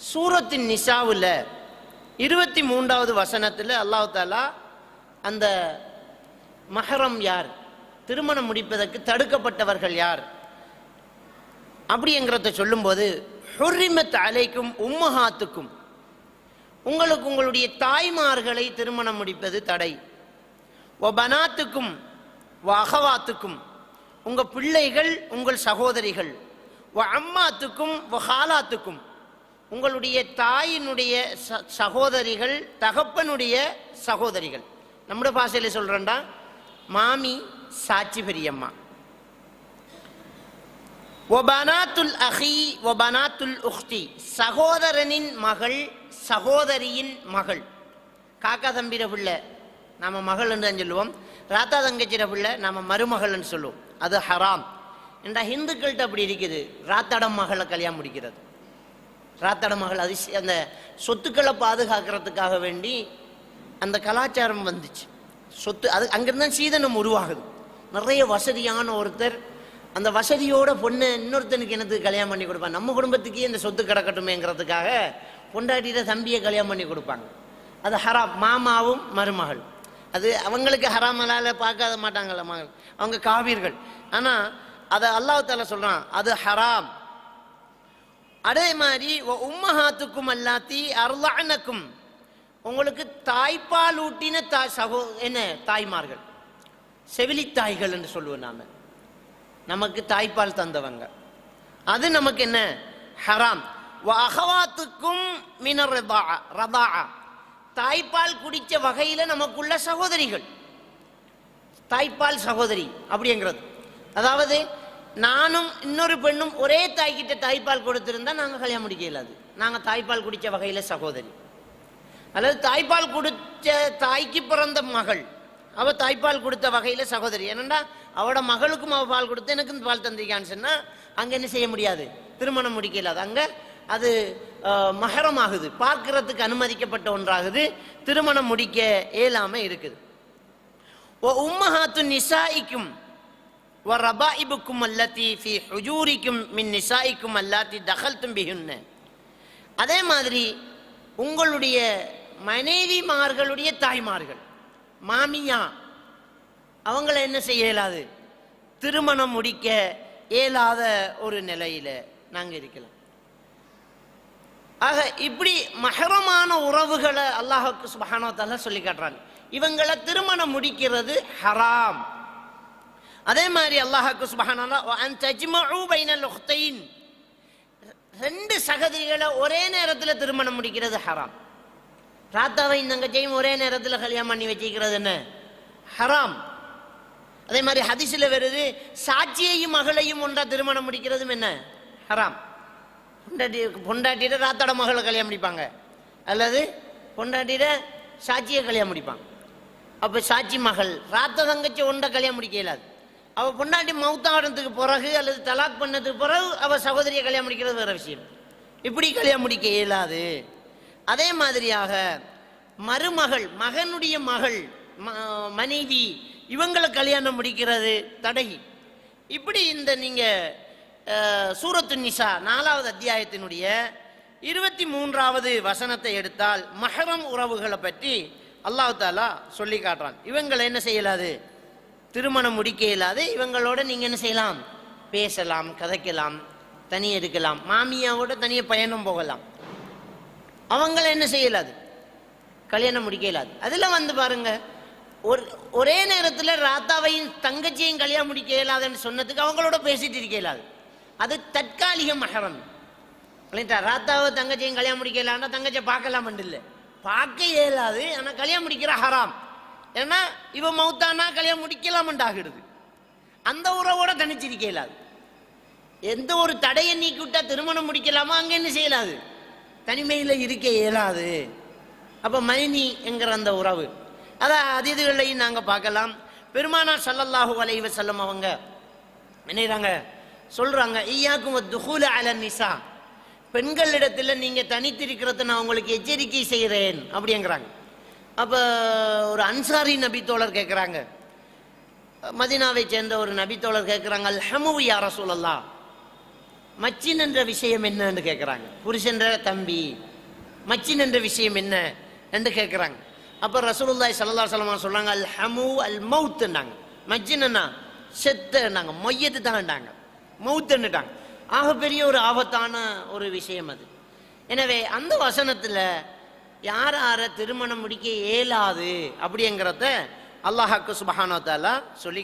சூரத்தின் நிசாவில் இருபத்தி மூன்றாவது வசனத்தில் அல்லாஹு தாலா அந்த மஹரம் யார்? திருமணம் முடிப்பதற்கு தடுக்கப்பட்டவர்கள் யார்? அப்படிங்கிறத சொல்லும்போது ஹுர்ரிமத் அலைக்கும் உம்மஹாத்துக்கும் உங்களுக்கு உங்களுடைய தாய்மார்களை திருமணம் முடிப்பது தடை. ஓ பனாத்துக்கும் ஓ அகவாத்துக்கும் உங்கள் பிள்ளைகள் உங்கள் சகோதரிகள். ஓ அம்மாத்துக்கும் ஓ ஹாலாத்துக்கும் உங்களுடைய தாயினுடைய ச- சகோதரிகள் தகப்பனுடைய சகோதரிகள். நம்முடைய பாஷையில் சொல்கிறேன்டா மாமி சாட்சி பெரியம்மா. ஒபனாத்துல் அஹி ஒபனாத்துல் உஹ்தி. சகோதரனின் மகள் சகோதரியின் மகள். காக்கா தம்பிர பிள்ளை நாம மகள் என்று தான் சொல்லுவோம். ராத்தா தங்கச்சிர பிள்ளை நாம மருமகள்னு சொல்லுவோம். அது ஹராம். என்ற ஹிந்துக்கள்கிட்ட அப்படி இருக்குது. ராத்தாடம் மகளை கல்யாணம் முடிக்கிறது. ராத்தாட மகள் அதிசய அந்த சொத்துக்களை பாதுகாக்கிறதுக்காக வேண்டி அந்த கலாச்சாரம் வந்துச்சு. சொத்து அது அங்கிருந்தான் சீதனம் உருவாகுது. நிறைய வசதியான ஒருத்தர் அந்த வசதியோட பொண்ணு இன்னொருத்தனுக்கு என்னத்துக்கு கல்யாணம் பண்ணி கொடுப்பாங்க? நம்ம குடும்பத்துக்கே இந்த சொத்து கிடக்கட்டுமேங்கிறதுக்காக பொண்டாட்டியிட தம்பியை கல்யாணம் பண்ணி கொடுப்பாங்க. அது ஹராம் மாமாவும் மருமகள். அது அவங்களுக்கு ஹராமலால பார்க்காத மாட்டாங்கல்ல மகள். அவங்க காவீர்கள். ஆனால் அதை அல்லாஹ் சொல்கிறான் அது ஹராம். அதே மாதிரி உம்மஹாத்துக்கும் அல்லாத்தி அருளானக்கும் உங்களுக்கு தாய்ப்பால் ஊட்டின தா சகோ என்ன தாய்மார்கள். செவிலித்தாய்கள் என்று சொல்லுவோம் நாம். நமக்கு தாய்ப்பால் தந்தவங்க. அது நமக்கு என்ன? ஹராம். அகவாத்துக்கும் மினர் ரதா தாய்ப்பால் குடித்த வகையில் நமக்குள்ள சகோதரிகள். தாய்ப்பால் சகோதரி அப்படிங்கிறது அதாவது நானும் இன்னொரு பெண்ணும் ஒரே தாய்கிட்ட தாய்ப்பால் கொடுத்துருந்தா நாங்கள் கல்யாணம் முடிக்க இயலாது. நாங்கள் தாய்ப்பால் குடித்த வகையில் சகோதரி. அதாவது தாய்ப்பால் குடித்த தாய்க்கு பிறந்த மகள். அவள் தாய்ப்பால் கொடுத்த வகையில் சகோதரி. என்னென்னா அவட மகளுக்கும் அவள் பால் கொடுத்து எனக்கு இந்த பால் தந்திருக்கான்னு சொன்னால் அங்கே என்ன செய்ய முடியாது? திருமணம் முடிக்க இல்லாது அங்கே அது மகரமாகுது. பார்க்கறதுக்கு அனுமதிக்கப்பட்ட ஒன்றாகுது. திருமணம் முடிக்க இயலாமல் இருக்குது. உம்மஹாத்து நிசாய்க்கும் ரபாஇபுக்கும் அல்லாத்தி ஃபி ஹுஜூரிக்கும் மின் நிசாய்க்கும் அல்லாத்தி தகல் தும்பிகுன்னு அதே மாதிரி உங்களுடைய மனைவிமார்களுடைய தாய்மார்கள் மாமியா அவங்கள என்ன செய்ய இயலாது? திருமணம் முடிக்க இயலாத ஒரு நிலையில் நாங்கள் இருக்கலாம். ஆக இப்படி மகரமான உறவுகளை அல்லாஹுக்கு சுபஹானோ சொல்லி காட்டுறாங்க. இவங்களை திருமணம் முடிக்கிறது ஹராம். அதே மாதிரி அல்லாஹாக்கு சுபஹானோ அன் ரெண்டு சகதிகளை ஒரே நேரத்தில் திருமணம் முடிக்கிறது ஹராம். ராத்தாவையும் தங்கச்சையும் ஒரே நேரத்தில் கல்யாணம் பண்ணி வச்சுக்கிறது என்ன? ஹராம். அதே மாதிரி ஹதிசில் வருது சாட்சியையும் மகளையும் ஒன்றா திருமணம் முடிக்கிறதும் என்ன? ஹராம். பொண்டாட்டி பொண்டாட்டியிட ராத்தோட மகளை கல்யாணம் முடிப்பாங்க. அல்லது பொண்டாட்டியிட சாட்சியை கல்யாணம் முடிப்பாங்க. அப்போ சாட்சி மகள் ராத்த தங்கச்சி ஒன்றை கல்யாணம் முடிக்க இயலாது. அவள் பொண்டாட்டி மௌத்தாடுறதுக்கு பிறகு அல்லது தலாக் பண்ணதுக்கு பிறகு அவள் சகோதரியை கல்யாணம் முடிக்கிறது வேறு விஷயம். இப்படி கல்யாணம் முடிக்க இயலாது. அதே மாதிரியாக மருமகள் மகனுடைய மகள் ம- மனைவி இவங்களை கல்யாணம் முடிக்கிறது தடை. இப்படி இந்த நீங்கள் சூரத்து நிஷா நாலாவது அத்தியாயத்தினுடைய இருபத்தி மூன்றாவது வசனத்தை எடுத்தால் மஹரம் உறவுகளை பற்றி அல்லாஹு தாலா சொல்லி காட்டுறான். இவங்களை என்ன செய்யலாது? திருமணம் முடிக்க இயலாது இவங்களோட நீங்க என்ன செய்யலாம்? பேசலாம் கதைக்கலாம் தனி எடுக்கலாம் மாமியாவோட தனியாக பயணம் போகலாம். அவங்கள என்ன செய்யலாது கல்யாணம் முடிக்க இயலாது. அதில் வந்து பாருங்க. ஒரு ஒரே நேரத்தில் ராத்தாவையும் தங்கச்சியையும் கல்யாணம் முடிக்க இயலாதுன்னு சொன்னதுக்கு அவங்களோட பேசிட்டு இருக்க இயலாது. அது தற்காலிக மகரம். இல்லைங்களா ராத்தாவை தங்கச்சியும் கல்யாணம் முடிக்க இயலான்னா தங்கச்சியை பார்க்கலாம் இல்லை. பார்க்க இயலாது ஆனால் கல்யாணம் முடிக்கிற ஹராம். ஏன்னா இவ மௌத்தானா கல்யாணம் முடிக்கலாமண்டாகிடுது அந்த உறவோட தனிச்சிருக்க இயலாது எந்த ஒரு தடையை நீக்கிவிட்டா திருமணம் முடிக்கலாமோ அங்க என்ன செய்யலாது தனிமையில் இருக்க இயலாது. அப்போ மைனி என்கிற அந்த உறவு. அதான் அதிதிகளையும் நாங்கள் பார்க்கலாம். பெருமானார் சல்லல்லாஹு அலைஹி செல்லம் அவங்க நினைறாங்க சொல்றாங்க ஐயாக்கும் துஹூல அல நிசா பெண்களிடத்தில் நீங்க தனித்திருக்கிறத நான் உங்களுக்கு எச்சரிக்கை செய்கிறேன் அப்படிங்கிறாங்க. அப்போ ஒரு அன்சாரி நபித்தோழர் கேட்குறாங்க மதினாவை சேர்ந்த ஒரு நபித்தோழர் கேட்குறாங்க அல்ஹமு யார சூழல்லா மச்சின் என்ற விஷயம் என்னன்னு கேட்குறாங்க புருஷன்ற தம்பி. மச்சின் என்ற விஷயம் என்ன என்று கேட்குறாங்க அப்போ ரசூலுல்லாய் சல்லா சலமா சொல்கிறாங்க அல் ஹமு அல் மவுத்துன்னாங்க மச்சின்னா செத்துனாங்க மொய்யத்து தான்ண்டாங்க மவுத்துன்னுட்டாங்க ஆக பெரிய ஒரு ஆபத்தான ஒரு விஷயம் அது. எனவே அந்த வசனத்தில் யார் யாரை திருமணம் முடிக்க இயலாது அப்படிங்கிறத அல்லாஹாக்கு சுபஹானோ தாலா சொல்லி